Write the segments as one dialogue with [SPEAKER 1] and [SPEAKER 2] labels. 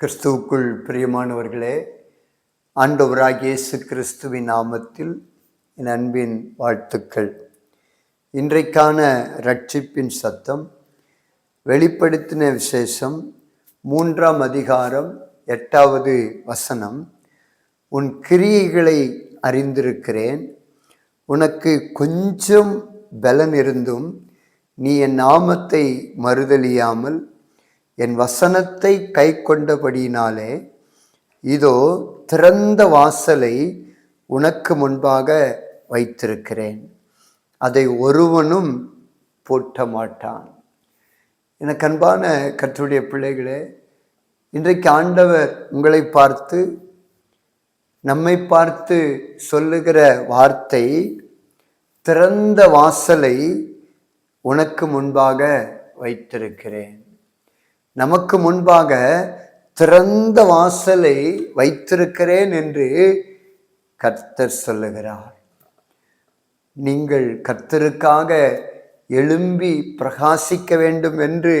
[SPEAKER 1] கிறிஸ்துவுக்குள் பிரியமானவர்களே ஆண்டவராகிய இயேசு கிறிஸ்துவின் நாமத்தில் என் அன்பின் வாழ்த்துக்கள். இன்றைக்கான ரட்சிப்பின் சத்தம் வெளிப்படுத்தின விசேஷம் மூன்றாம் அதிகாரம் எட்டாவது வசனம். உன் கிரியைகளை அறிந்திருக்கிறேன் உனக்கு கொஞ்சம் பலன் இருந்தும் நீ என் நாமத்தை மறுதலியாமல் என் வசனத்தை கை கொண்டபடியினாலே இதோ திறந்த வாசலை உனக்கு முன்பாக வைத்திருக்கிறேன். அதை ஒருவனும் பூட்ட மாட்டான். எனக்கு அன்பான கற்றுடைய பிள்ளைகளே இன்றைக்கு ஆண்டவர் உங்களை பார்த்து நம்மை பார்த்து சொல்லுகிற வார்த்தை திறந்த வாசலை உனக்கு முன்பாக வைத்திருக்கிறேன். நமக்கு முன்பாக திறந்த வாசலை வைத்திருக்கிறேன் என்று கர்த்தர் சொல்லுகிறார். நீங்கள் கர்த்தருக்காக எழும்பி பிரகாசிக்க வேண்டும் என்று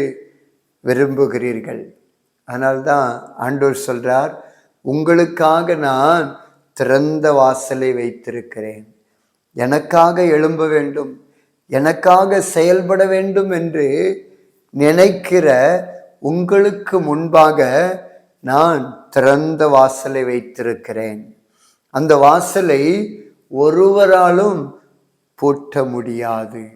[SPEAKER 1] விரும்புகிறீர்கள். அதனால்தான் ஆண்டோர் சொல்றார் உங்களுக்காக நான் திறந்த வாசலை வைத்திருக்கிறேன். எனக்காக எழும்ப வேண்டும். எனக்காக செயல்பட வேண்டும் என்று நினைக்கிற உங்களுக்கு முன்பாக நான் திறந்த வாசலை வைத்திருக்கிறேன். அந்த வாசலை ஒருவராலும் பூட்ட முடியாது.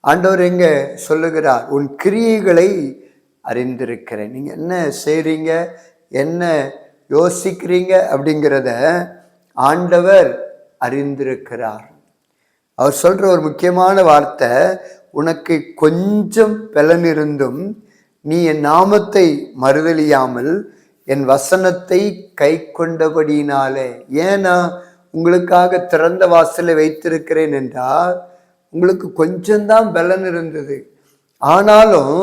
[SPEAKER 1] ஆண்டவர் எங்க சொல்லுகிறார் உன் கிரியைகளை அறிந்திருக்கிறேன். நீங்க என்ன செய்றீங்க? என்ன யோசிக்கிறீங்க? அப்படிங்கிறத ஆண்டவர் அறிந்திருக்கிறார். அவர் சொல்ற ஒரு முக்கியமான வார்த்தை உனக்கு கொஞ்சம் பலன் இருந்தும் நீ என் நாமத்தை மறுதலியாமல் என் வசனத்தை கை கொண்டபடியினாலே ஏன்னா உங்களுக்காக திறந்த வாசலை வைத்திருக்கிறேன் என்றால் உங்களுக்கு கொஞ்சம்தான் பலன் இருந்தது. ஆனாலும்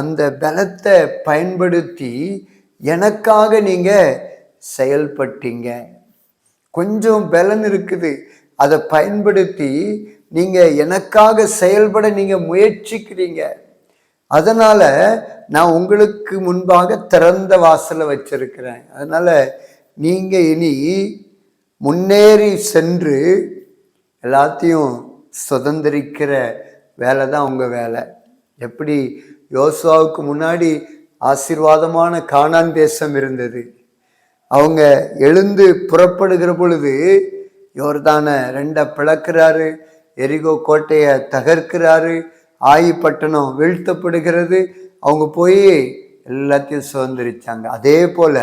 [SPEAKER 1] அந்த பலத்தை பயன்படுத்தி எனக்காக நீங்க செயல்பட்டீங்க. கொஞ்சம் பலன் இருக்குது. அதை பயன்படுத்தி நீங்க எனக்காக செயல்பட நீங்க முயற்சிக்கிறீங்க. அதனால் நான் உங்களுக்கு முன்பாக திறந்த வாசலை வச்சிருக்கிறேன். அதனால் நீங்கள் இனி முன்னேறி சென்று எல்லாத்தையும் சுதந்திரிக்கிற வேலை தான் உங்கள் வேலை. எப்படி யோசுவாவுக்கு முன்னாடி ஆசீர்வாதமான காணான் தேசம் இருந்தது. அவங்க எழுந்து புறப்படுகிற பொழுது யோர்தான ரெண்டை பிளக்கிறாரு எரிகோ கோட்டையை தகர்க்கிறாரு ஆயிப்பட்டணம் வீழ்த்தப்படுகிறது. அவங்க போய் எல்லாத்தையும் சுதந்திரிச்சாங்க. அதே போல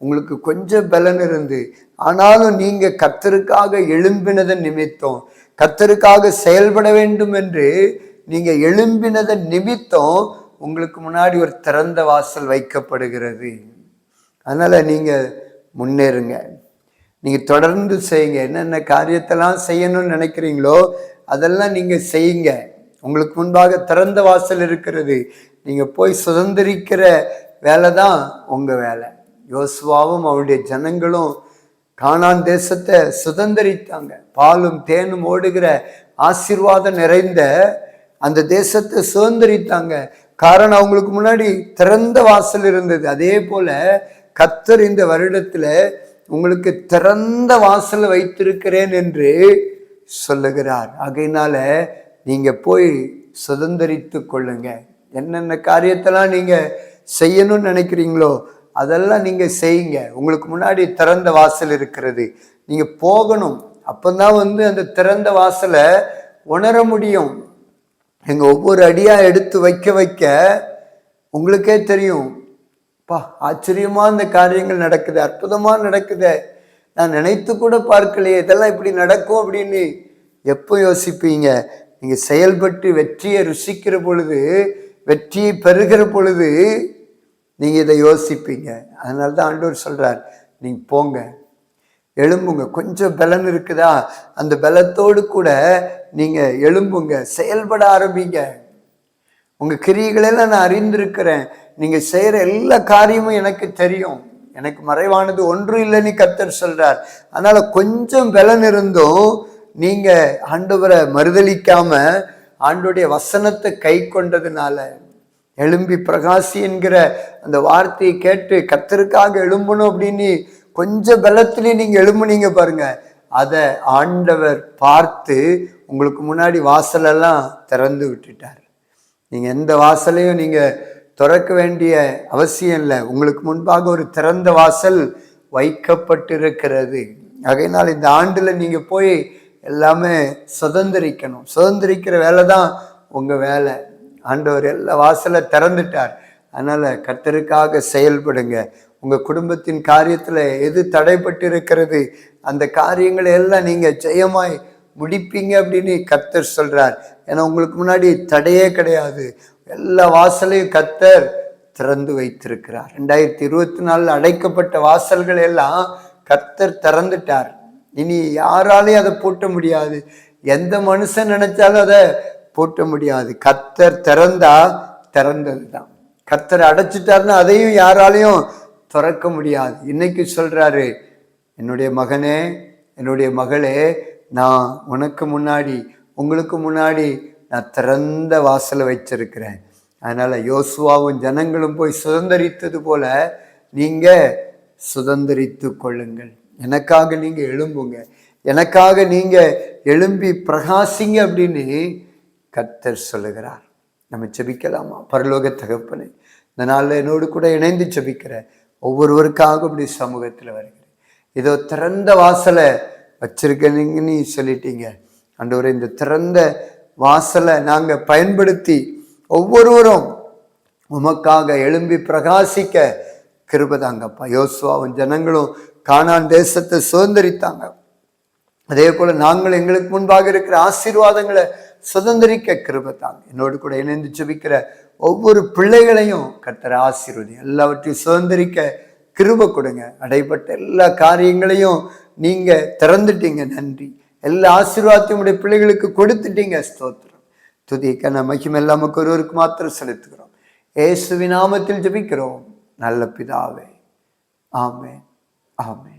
[SPEAKER 1] உங்களுக்கு கொஞ்சம் பலன் இருந்து ஆனாலும் நீங்க கத்தருக்காக எழும்பினதன் நிமித்தம் கத்தருக்காக செயல்பட வேண்டும் என்று நீங்க எழும்பினதன் நிமித்தம் உங்களுக்கு முன்னாடி ஒரு திறந்த வாசல் வைக்கப்படுகிறது. அதனால நீங்க முன்னேறுங்க. நீங்க தொடர்ந்து செய்யுங்க. என்னென்ன காரியத்தெல்லாம் செய்யணும்னு நினைக்கிறீங்களோ அதெல்லாம் நீங்க செய்யுங்க. உங்களுக்கு முன்பாக திறந்த வாசல் இருக்கிறது. நீங்க போய் சுதந்திரிக்கிற வேலை தான் உங்க வேலை. யோசுவாவும் அவருடைய ஜனங்களும் காணான் தேசத்தை சுதந்திரித்தாங்க. பாலும் தேனும் ஓடுகிற ஆசீர்வாதம் நிறைந்த அந்த தேசத்தை சுதந்திரித்தாங்க. காரணம் அவங்களுக்கு முன்னாடி திறந்த வாசல் இருந்தது. அதே போல கத்தர் இந்த வருடத்துல உங்களுக்கு திறந்த வாசல் வைத்திருக்கிறேன் என்று சொல்லுகிறார். ஆகையினால நீங்கள் போய் சுதந்திரித்து கொள்ளுங்க. என்னென்ன காரியத்தெல்லாம் நீங்கள் செய்யணும்னு நினைக்கிறீங்களோ அதெல்லாம் நீங்கள் செய்யுங்க. உங்களுக்கு முன்னாடி திறந்த வாசல் இருக்கிறது. நீங்கள் போகணும். அப்பந்தான் வந்து அந்த திறந்த வாசலை உணர முடியும். எங்கள் ஒவ்வொரு அடியாக எடுத்து வைக்க வைக்க உங்களுக்கே தெரியும். பா ஆச்சரியமாக இந்த காரியங்கள் நடக்குது அற்புதமாக நடக்குது. நான் நினைத்து கூட பார்க்கலையே இதெல்லாம் இப்படி நடக்கும் அப்படின்னு. எப்போ யோசிப்பீங்க? நீங்கள் செயல்பட்டு வெற்றியை ருசிக்கிற பொழுது வெற்றியை பெறுகிற பொழுது நீங்கள் இதை யோசிப்பீங்க. அதனால தான் ஆண்டவர் சொல்கிறார் நீங்கள் போங்க எழும்புங்க. கொஞ்சம் பலன் இருக்குதா? அந்த பலத்தோடு கூட நீங்கள் எழும்புங்க செயல்பட ஆரம்பிங்க. உங்கள் கிரியைகளெல்லாம் நான் அறிந்திருக்கிறேன். நீங்கள் செய்கிற எல்லா காரியமும் எனக்கு தெரியும். எனக்கு மறைவானது ஒன்றும் இல்லைன்னு கத்தர் சொல்றார். அதனால கொஞ்சம் பலன் இருந்தும் நீங்க ஆண்டவரை மறுதளிக்காம ஆண்டுடைய வசனத்தை கை கொண்டதுனால எழும்பி பிரகாசி என்கிற அந்த வார்த்தையை கேட்டு கத்தருக்காக எழும்பணும் அப்படின்னு கொஞ்சம் பலத்திலே நீங்க எழும்புனீங்க பாருங்க. அதை ஆண்டவர் பார்த்து உங்களுக்கு முன்னாடி வாசலெல்லாம் திறந்து விட்டுட்டார். நீங்கள் எந்த வாசலையும் நீங்கள் திறக்க வேண்டிய அவசியம் இல்லை. உங்களுக்கு முன்பாக ஒரு திறந்த வாசல் வைக்கப்பட்டிருக்கிறது. ஆகையினால் இந்த ஆண்டில் நீங்கள் போய் எல்லாமே சுதந்திரிக்கணும். சுதந்திரிக்கிற வேலை தான் உங்கள் வேலை. ஆண்டவர் எல்லா வாசலை திறந்துட்டார். அதனால் கர்த்தருக்காக செயல்படுங்க. உங்கள் குடும்பத்தின் காரியத்தில் எது தடைப்பட்டு இருக்கிறது அந்த காரியங்களை எல்லாம் நீங்கள் ஜெயமாய் முடிப்பீங்க அப்படின்னு கர்த்தர் சொல்கிறார் ஏன்னா உங்களுக்கு முன்னாடி தடையே கிடையாது. எல்லா வாசலையும் கர்த்தர் திறந்து வைத்திருக்கிறார். ரெண்டாயிரத்தி இருபத்தி நாலில் அடைக்கப்பட்ட வாசல்கள் எல்லாம் கர்த்தர் திறந்துட்டார். இனி யாராலையும் அதை போட்ட முடியாது. எந்த மனுஷன் நினைச்சாலும் அதை போட்ட முடியாது. கத்தர் திறந்தா திறந்தது தான் கத்தர் அடைச்சிட்டாருன்னா அதையும் யாராலையும் திறக்க முடியாது. இன்னைக்கு சொல்றாரு என்னுடைய மகனே என்னுடைய மகளே நான் உனக்கு முன்னாடி உங்களுக்கு முன்னாடி நான் திறந்த வாசலை வச்சிருக்கிறேன் அதனால யோசுவாவும் ஜனங்களும் போய் சுதந்திரித்தது போல நீங்க சுதந்திரித்து கொள்ளுங்கள். எனக்காக நீங்கள் எழும்புங்க. எனக்காக நீங்கள் எழும்பி பிரகாசிங்க அப்படின்னு கர்த்தர் சொல்லுகிறார். நம்ம செபிக்கலாமா பரலோக தகப்பனு இந்த நாளில் என்னோடு கூட இணைந்து செபிக்கிற ஒவ்வொருவருக்காக இப்படி சமூகத்தில் வருகிறேன். இதோ திறந்த வாசலை வச்சிருக்கீங்கன்னு சொல்லிட்டீங்க. ஆண்டவரே இந்த திறந்த வாசலை நாங்கள் பயன்படுத்தி ஒவ்வொருவரும் உமக்காக எழும்பி பிரகாசிக்க கிருபதாங்கப்பா யோசுவாவும் ஜனங்களும் கானான் தேசத்தை சுதந்திரித்தாங்க. அதே போல நாங்கள் எங்களுக்கு முன்பாக இருக்கிற ஆசீர்வாதங்களை சுதந்திரிக்க கிருபத்தாங்க என்னோடு கூட இணைந்து ஜெபிக்கிற ஒவ்வொரு பிள்ளைகளையும் கர்த்தர் ஆசீர்வதி. எல்லாவற்றையும் சுதந்திரிக்க கிருப கொடுங்க. அடைப்பட்ட எல்லா காரியங்களையும் நீங்க திறந்துட்டீங்க. நன்றி. எல்லா ஆசீர்வாதத்தையும் உடைய பிள்ளைகளுக்கு கொடுத்துட்டீங்க. ஸ்தோத்திரம். துதிக்க மகிமை எல்லாம் ஒருவருக்கு மாத்திரம் செலுத்துகிறோம். ஏசுவின் நாமத்தில் ஜெபிக்கிறோம். நல்ல பிதாவே. ஆமென். ஆமென்